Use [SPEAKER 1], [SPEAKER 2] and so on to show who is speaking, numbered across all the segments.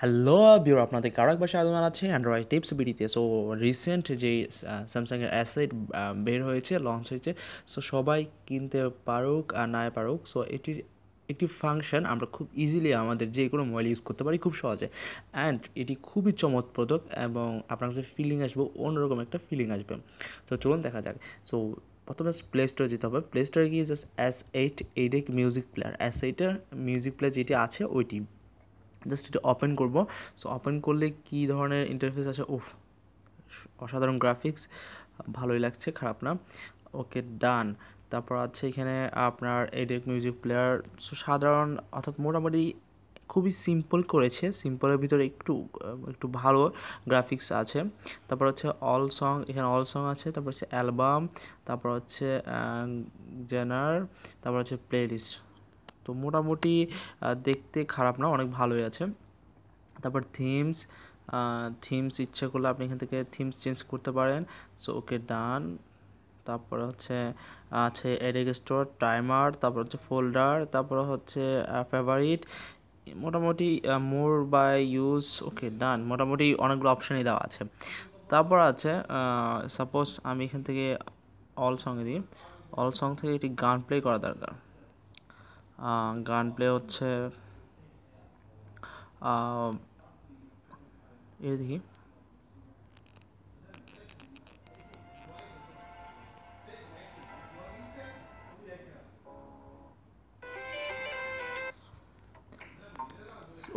[SPEAKER 1] Hello বিওর আপনাদের কারও একবার স্বাগত জানাচ্ছি অ্যান্ড্রয়েড টিপস বিডিতে। সো রিসেন্ট যে স্যামসাংয়ের অ্যাসেট বের হয়েছে লঞ্চ হয়েছে সো সবাই কিনতে পারুক আর না পারুক সো এটির একটি ফাংশন আমরা খুব ইজিলি আমাদের যে কোনো মোবাইল ইউজ করতে পারি খুব সহজে। অ্যান্ড এটি খুবই চমৎপ্রদক এবং আপনার কাছে ফিলিং আসবে, অন্যরকম একটা ফিলিং আসবে। তো চলুন দেখা যাক। সো প্রথমে প্লে স্টোরে যেতে হবে। প্লে স্টোরে গিয়ে just S eight eight music player S এইটের মিউজিক প্লেয়ার যেটি আছে, ওইটি জাস্ট এটা ওপেন করব। সো ওপেন করলে কী ধরনের ইন্টারফেস আছে? উফ, অসাধারণ গ্রাফিক্স ভালোই লাগছে, খারাপ না। ওকে ডান তারপর আছে এখানে আপনার এডেক মিউজিক প্লেয়ার সো সাধারণ, অর্থাৎ মোটামুটি খুবই সিম্পল করেছে। সিম্পলের ভিতরে একটু একটু ভালো গ্রাফিক্স আছে। তারপর হচ্ছে অল সং এখানে অল সং আছে। তারপর হচ্ছে অ্যালবাম তারপর হচ্ছে জেনার তারপর হচ্ছে প্লেলিস্ট তো মোটামুটি দেখতে খারাপ না, অনেক ভালোই আছে। তারপর থিমস থিমস ইচ্ছা করলে আপনি এখান থেকে থিমস চেঞ্জ করতে পারেন। সো ওকে ডান তারপর হচ্ছে, আছে এডিক স্টোর টাইমার তারপর হচ্ছে ফোল্ডার তারপর হচ্ছে ফেভারিট মোটামুটি মোর বাই ইউজ ওকে ডান মোটামুটি অনেকগুলো অপশানই দেওয়া আছে। তারপর আছে সাপোজ আমি এখান থেকে অল সঙ্গে দিই। অল সং থেকে একটি গান প্লে করা দরকার। গান প্লে হচ্ছে এ দেখি।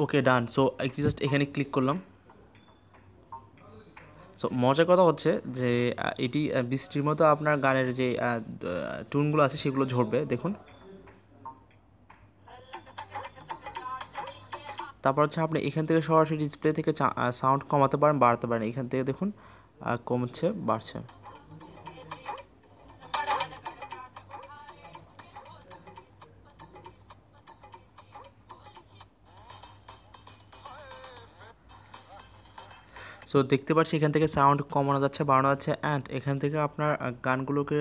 [SPEAKER 1] ওকে ডান সো একটি জাস্ট এখানে ক্লিক করলাম। সো মজার কথা হচ্ছে যে এটি বৃষ্টির মতো আপনার গানের যে টুনগুলো আছে সেগুলো ঝরবে, দেখুন। তারপর হচ্ছে আপনি এখান থেকে সরাসরি ডিসপ্লে থেকে সাউন্ড কমাতে পারেন, বাড়াতে পারেন। এখান থেকে দেখুন কমছে, বাড়ছে। সো দেখতে পাচ্ছি এখান থেকে সাউন্ড কমানো যাচ্ছে, বাড়ানো যাচ্ছে অ্যান্ড এখান থেকে আপনার গানগুলোকে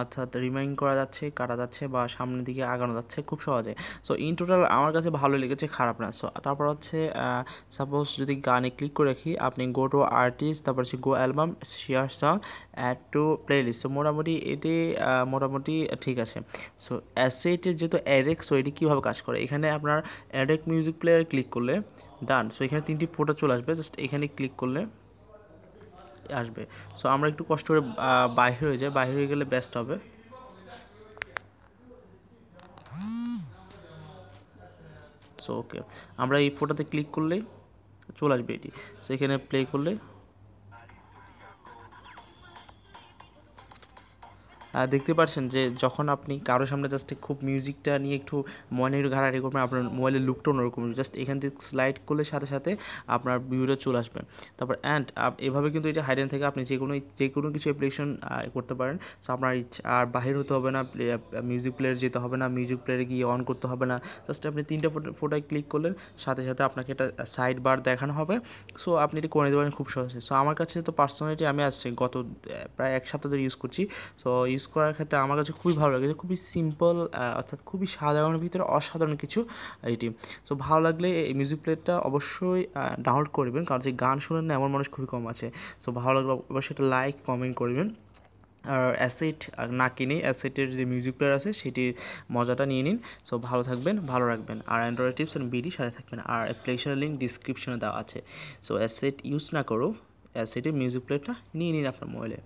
[SPEAKER 1] অর্থাৎ রিমাইন্ড করা যাচ্ছে, কাটা যাচ্ছে বা সামনের দিকে আগানো যাচ্ছে খুব সহজে। সো ইন টোটাল আমার কাছে ভালো লেগেছে, খারাপ না। সো তারপর হচ্ছে সাপোজ যদি গানে ক্লিক করে রাখি, আপনি গো টু আর্টিস্ট তারপর হচ্ছে go album share song add to playlist so মোটামুটি এটি মোটামুটি ঠিক আছে। সো অ্যাসেটের যেহেতু অ্যাডেক সো এটি কীভাবে কাজ করে? এখানে আপনার অ্যাডেক মিউজিক প্লেয়ারে ক্লিক করলে ডান সো এখানে তিনটি ফটো চলে আসবে জাস্ট এখানে ক্লিক করলে আসবে। সো আমরা একটু কষ্ট করে বাইরে হয়ে যাই। বাইরে হয়ে গেলে বেস্ট হবে। সো ওকে আমরা এই ফটোতে ক্লিক করলেই চলে আসবে এটি। সেখানে প্লে করলে দেখতে পাচ্ছেন যে যখন আপনি কারোর সামনে জাস্ট খুব মিউজিকটা নিয়ে একটু মনে একটু ঘাড়াঘাড়ি করবেন, আপনার মোবাইলের লুকটা অন্যরকম জাস্ট এখান থেকে স্লাইড করলে সাথে সাথে আপনার ভিউটা চলে আসবে। তারপর অ্যান্ড এভাবে কিন্তু এটা হাইডেন থেকে আপনি যে কোনো যে কোনো কিছু অ্যাপ্লিকেশন করতে পারেন। সো আপনার আর বাহির হতে হবে না মিউজিক প্লেয়ার যেতে হবে না মিউজিক প্লেয়ারে গিয়ে অন করতে হবে না। জাস্ট আপনি তিনটা ফোটো ফোটোয় ক্লিক করলেন, সাথে সাথে আপনাকে এটা সাইড বার দেখানো হবে। সো আপনি এটি করে নিতে পারেন খুব সহজে। সো আমার কাছে তো পার্সোনালিটি আমি আসছি গত প্রায় এক সপ্তাহ ধরে ইউজ করছি। সো ইউজ করার ক্ষেত্রে আমার কাছে খুবই ভালো লেগেছে খুবই সিম্পল অর্থাৎ খুবই সাধারণের ভিতরে অসাধারণ কিছু এটি। সো ভালো লাগলে এই মিউজিক প্লেয়ারটা অবশ্যই ডাউনলোড করবেন। কারণ যে গান শুনেন না, এমন মানুষ খুবই কম আছে। সো ভালো লাগলে অবশ্যই একটা লাইক কমেন্ট করবেন। আর অ্যাসেট না কিনে অ্যাসেটের যে মিউজিক প্লেয়ার আছে, সেটির মজাটা নিয়ে নিন। সো ভালো থাকবেন, ভালো রাখবেন। আর অ্যান্ড্রয়েড টিপস অ্যান্ড বিডি সাথে থাকবেন। আর অ্যাপ্লিকেশনের লিঙ্ক ডিসক্রিপশনে দেওয়া আছে। সো অ্যাসেট ইউজ না করো অ্যাসেটের মিউজিক প্লেয়ারটা নিয়ে নিন আপনার মোবাইলে